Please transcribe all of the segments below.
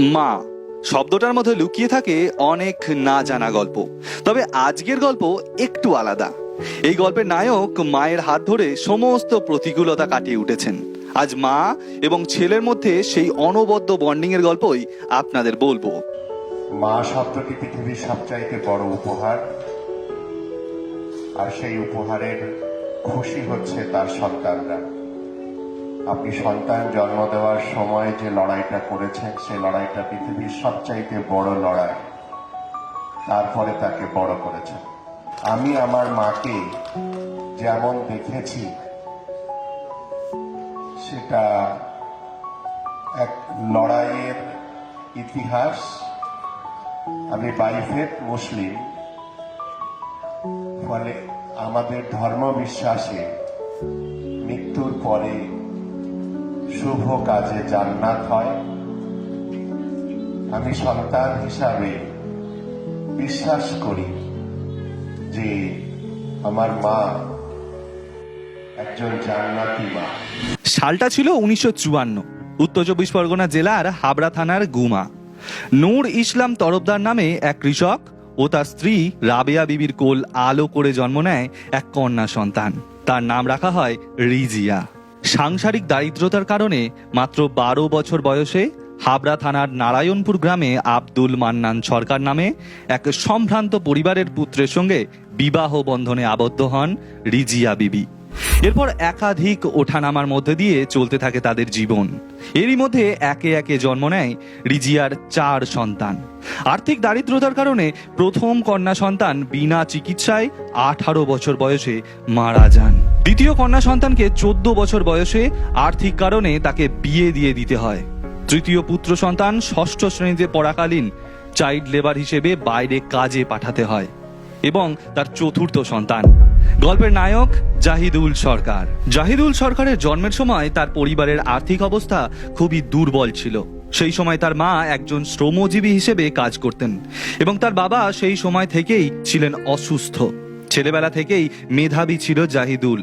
মা, শব্দটার মধ্যে লুকিয়ে থাকে অনেক না জানা গল্প। তবে আজকের গল্প একটু আলাদা। এই গল্পের নায়ক মায়ের হাত ধরে সমস্ত প্রতিকূলতা কাটিয়ে উঠেছেন। আজ মা এবং ছেলের মধ্যে সেই অনবদ্য বন্ডিং এর গল্পই আপনাদের বলব। মা শব্দটি পৃথিবীর সবচাইতে বড় উপহার। আর সেই উপহারের খুশি হচ্ছে তার সন্তানরা। আপনি সন্তান জন্ম দেওয়ার সময় যে লড়াইটা করেছেন, সেই লড়াইটা পৃথিবীর সবচাইতে বড় লড়াই। তারপরে তাকে বড় করেছেন। আমি আমার মাকে যেমন দেখেছি, সেটা এক লড়াইয়ের ইতিহাস। আমি বাইফেট মুসলিম, ফলে আমাদের ধর্ম বিশ্বাসে মৃত্যুর পরে শুভ কাজে জান্নাত হয়, আমি সন্তান হিসাবে বিশ্বাস করি যে আমার মা একজন জান্নাতি মা। সালটা ছিল উনিশশো চুয়ান্ন। উত্তর চব্বিশ পরগনা জেলার হাবড়া থানার গুমা। নূর ইসলাম তরফদার নামে এক কৃষক ও তার স্ত্রী রাবেয়া বিবির কোল আলো করে জন্ম নেয় এক কন্যা সন্তান। তার নাম রাখা হয় রিজিয়া। সাংসারিক দারিদ্রতার কারণে মাত্র বারো বছর বয়সে হাবড়া থানার নারায়ণপুর গ্রামে আব্দুল মান্নান সরকার নামে এক সম্ভ্রান্ত পরিবারের পুত্রের সঙ্গে বিবাহ বন্ধনে আবদ্ধ হন রিজিয়া বিবি। এরপর একাধিক ওঠানামার মধ্যে দিয়ে চলতে থাকে তাদের জীবন। এরই মধ্যে একে একে জন্ম নেয় রিজিয়ার চার সন্তান। আর্থিক দারিদ্রতার কারণে প্রথম কন্যা সন্তান বিনা চিকিৎসায় আঠারো বছর বয়সে মারা যান। দ্বিতীয় কন্যা সন্তানকে চোদ্দ বছর বয়সে আর্থিক কারণে তাকে বিয়ে দিয়ে দিতে হয়। তৃতীয় পুত্র সন্তান ষষ্ঠ শ্রেণীতে পড়াকালীন চাইল্ড লেবার হিসেবে বাইরে কাজে পাঠাতে হয় এবং তার চতুর্থ সন্তান। গল্পের নায়ক জাহিদুল সরকার। জাহিদুল সরকারের জন্মের সময় তার পরিবারের আর্থিক অবস্থা খুবই দুর্বল ছিল। সেই সময় তার মা একজন শ্রমজীবী হিসেবে কাজ করতেন এবং তার বাবা সেই সময় থেকেই ছিলেন অসুস্থ। ছেলেবেলা থেকেই মেধাবী ছিল জাহিদুল।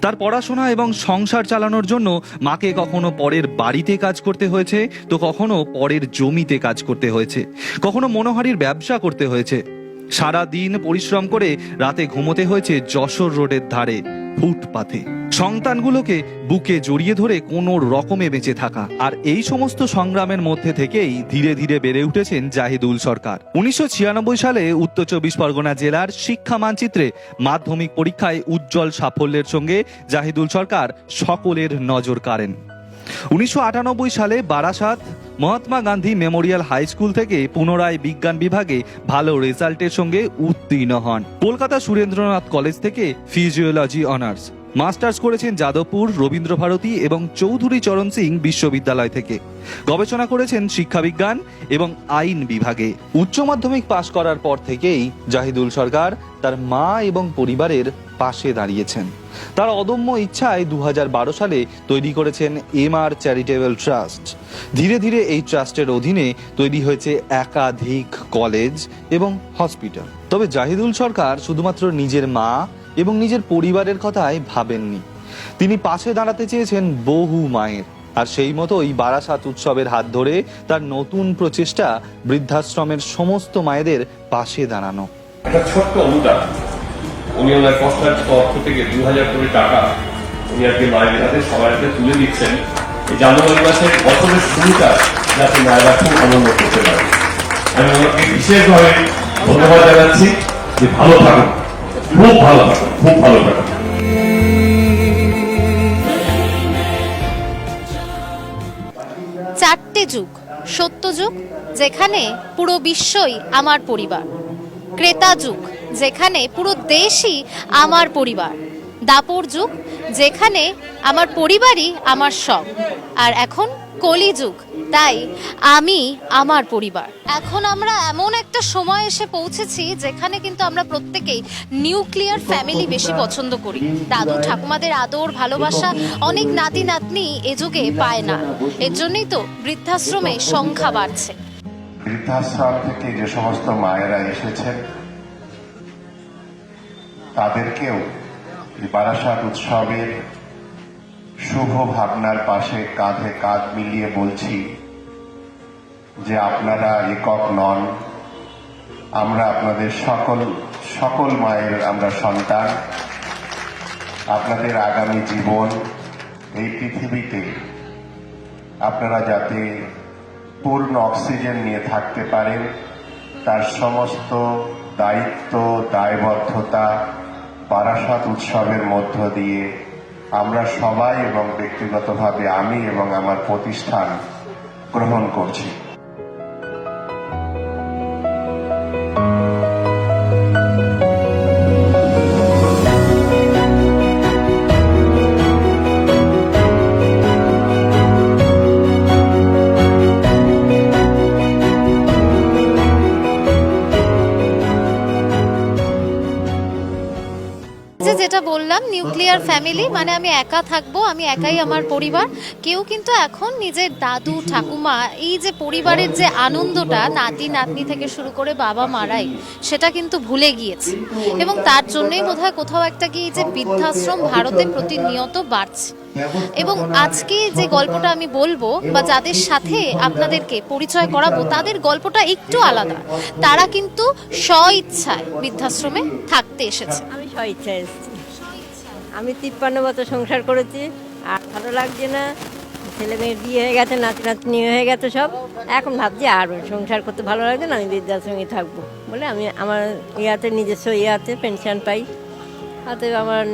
তার পড়াশোনা এবং সংসার চালানোর জন্য মাকে কখনো পরের বাড়িতে কাজ করতে হয়েছে, তো কখনো পরের জমিতে কাজ করতে হয়েছে। কখনো মনোহারির ব্যবসা করতে হয়েছে। সারা দিন পরিশ্রম করে রাতে ঘুমোতে হয়েছে যশোর রোডের ধারে। ফুটপাথে। সন্তানগুলোকে বুকে জড়িয়ে ধরে কোনো রকমে বেঁচে থাকা। আর এই সমস্ত সংগ্রামের মধ্যে থেকেই ধীরে ধীরে বেড়ে উঠেছেন জাহিদুল সরকার। উনিশশো ছিয়ানব্বই সালে উত্তর চব্বিশ পরগনা জেলার শিক্ষা মানচিত্রে মাধ্যমিক পরীক্ষায় উজ্জ্বল সাফল্যের সঙ্গে জাহিদুল সরকার সকলের নজর কাড়েন। উনিশশো আটানব্বই সালে Barasat Mahatma Gandhi memorial high school থেকে পুনরায় বিজ্ঞান বিভাগে ভালো রেজাল্টের সঙ্গে উত্তীর্ণ হন। কলকাতা সুরেন্দ্রনাথ কলেজ থেকে ফিজিওলজি অনার্স। মাস্টার্স করেছেন যাদবপুর রবীন্দ্রভারতী এবং চৌধুরী চরণ সিং বিশ্ববিদ্যালয় থেকে। গবেষণা করেছেন শিক্ষাবিজ্ঞান এবং আইন বিভাগে। উচ্চ মাধ্যমিক পাশ করার পর থেকেই জাহিদুল সরকার তার মা এবং পরিবারের পাশে দাঁড়িয়েছেন। তার অদম্য ইচ্ছায় দু হাজার বারো সালে তৈরি করেছেন এম আর চ্যারিটেবল ট্রাস্ট। ধীরে ধীরে এই ট্রাস্টের অধীনে তৈরি হয়েছে একাধিক কলেজ এবং হসপিটাল। তবে জাহিদুল সরকার শুধুমাত্র নিজের মা এবং নিজের পরিবারের কথাই ভাবেননি। তিনি পাশে দাঁড়াতে চেয়েছেন বহু মায়ের। আর সেই মতোই বারাসাত উৎসবের হাত ধরে তার নতুন প্রচেষ্টা বৃদ্ধাশ্রমের সমস্ত মায়েদের পাশে দাঁড়ানো। একটা ছোট্ট অনুদান। উনি ওনার কষ্টার্জিত অর্থ থেকে দু হাজার কোটি টাকা উনি আজকে মায়ের হাতে সবার হাতে তুলে দিচ্ছেন। এই জানুয়ারি মাসের বছরের শুরুটা যাতে মায়েরা খুব আনন্দ করতে পারে আমি ওনাকে বিশেষভাবে ধন্যবাদ জানাচ্ছি যে ভালো থাকুন। খুব ভালো থাকুন, খুব ভালো থাকুন। চারটে যুগ, সত্য যুগ, যেখানে পুরো বিশ্বই আমার পরিবার। ক্রেতা যুগ যেখানে পুরো দেশই আমার পরিবার। দাপর যুগ, যেখানে আমার পরিবারই আমার সব। আর এখন কলি যুগ, তাই আমি আমার পরিবার। এখন আমরা এমন একটা সময় এসে পৌঁছেছি, যেখানে কিন্তু আমরা প্রত্যেকেই নিউক্লিয়ার ফ্যামিলি বেশি পছন্দ করি। দাদু ঠাকুমাদের আদর, ভালোবাসা অনেক নাতি নাতনি এ যুগে পায় না। এর জন্যই তো বৃদ্ধাশ্রমে সংখ্যা বাড়ছে। বৃদ্ধাশ্রম থেকে যে সমস্ত মায়েরা এসেছেন তাদেরকেও এই বারাসাত উৎসবের শুভ ভাবনার পাশে কাঁধে কাঁধ মিলিয়ে বলছি যে আপনারা একক নন। আমরা আপনাদের সকল সকল মায়ের আমরা সন্তান। আপনাদের আগামী জীবন এই পৃথিবীতে আপনারা যাতে পূর্ণ অক্সিজেন নিয়ে থাকতে পারেন, তার সমস্ত দায়িত্ব, দায়বদ্ধতা বারাসাত উৎসবের মধ্য দিয়ে আমরা সবাই এবং ব্যক্তিগতভাবে আমি এবং আমার প্রতিষ্ঠান গ্রহণ করছি। যেটা বললাম নিউক্লিয়ার ফ্যামিলি মানে আমি একা থাকব, আমি একাই আমার পরিবার। কেউ কিন্তু এখন নিজের দাদু, ঠাকুমা, এই যে পরিবারের যে আনন্দটা নাতি, নাতনি থেকে শুরু করে বাবা, মারাই, সেটা কিন্তু ভুলে গিয়েছে। এবং তার জন্যই বোধহয় কোথাও একটা কি যে বৃদ্ধাশ্রম ভারতে প্রতিনিয়ত বাড়ছে। এবং আজকে যে গল্পটা আমি বলব, বা যাদের সাথে আপনাদেরকে পরিচয় করাবো, তাদের গল্পটা একটু আলাদা। তারা কিন্তু স্ব ইচ্ছায় বৃদ্ধাশ্রমে থাকতে এসেছে। আমি স্বইচ্ছায় এসেছি। আমি তিপ্পান্ন বছর সংসার করেছি, আর ভালো লাগছে না। ছেলে মেয়ের বিয়ে হয়ে গেছে, নাতি নাতনি হয়ে গেছে সব। এখন ভাবছি আর সংসার করতে ভালো লাগছে না, আমি বৃদ্ধাশ্রমে থাকব বলে আমি আমার ইয়াতে নিজস্ব ইয়াতে পেনশন পাই। হাতে আমার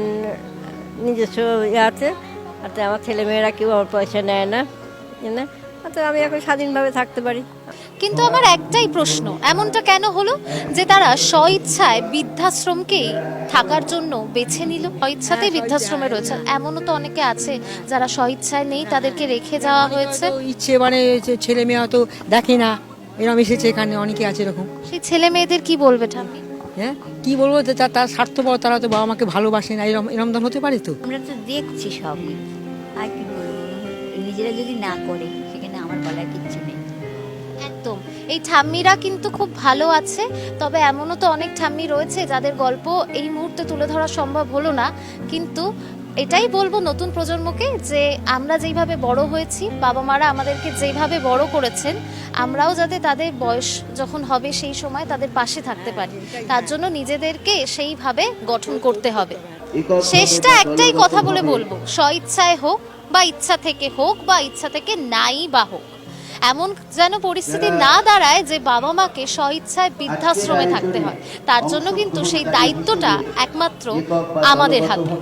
নিজস্ব ইয়াতে হাতে আমার ছেলে মেয়েরা কেউ আমার পয়সা নেয় না না হাতে আমি এখন স্বাধীনভাবে থাকতে পারি। কিন্তু আমার একটাই প্রশ্ন এমনটা কেন হলো যে তারা স্বইচ্ছায় বৃদ্ধাশ্রমকেই থাকার জন্য বেছে নিল? স্বইচ্ছাতেই বৃদ্ধাশ্রমে রয়েছে। এমনও তো অনেকে আছে যারা স্বইচ্ছায় নেই তাদেরকে রেখে যাওয়া হয়েছে। ইচ্ছে মানে যে ছেলে মেয়ে হয়তো দেখে না এরকম এসেছে এখানে অনেকে আছে এরকম। সেই ছেলে মেয়েদের কি বলবে ঠাম্মি? হ্যাঁ? কি বলব? যে তার স্বার্থপর তারা তো বাবা মাকে ভালোবাসে না এরকম এরকম হতে পারে তো। আমরা তো দেখছি সবই। আর কি বলব? নিজেরা যদি না করে সেখানে আমার বলার কিচ্ছু নেই। একদম। এই ঠাম্মিরা কিন্তু খুব ভালো আছে, তবে এমনও তো অনেক ঠাম্মি রয়েছে যাদের গল্প এই মুহূর্তে তুলে ধরা সম্ভব হলো না। কিন্তু এটাই বলব নতুন প্রজন্মকে যে আমরা যেইভাবে বড় হয়েছি বাবা মারা আমাদেরকে যেইভাবে বড় করেছেন, আমরাও যাতে তাদের বয়স যখন হবে সেই সময় তাদের পাশে থাকতে পারি। তার জন্য নিজেদেরকে সেইভাবে গঠন করতে হবে। শেষটা একটাই কথা বলে বলব, স্বইচ্ছায় হোক বা ইচ্ছা থেকে হোক বা ইচ্ছা থেকে নাই বা হোক। এমন যেন পরিস্থিতি না দাঁড়ায় যে বাবা মাকে স্বইচ্ছায় বৃদ্ধাশ্রমে থাকতে হয়। তার জন্য কিন্তু সেই দায়িত্বটা একমাত্র আমাদের হাতে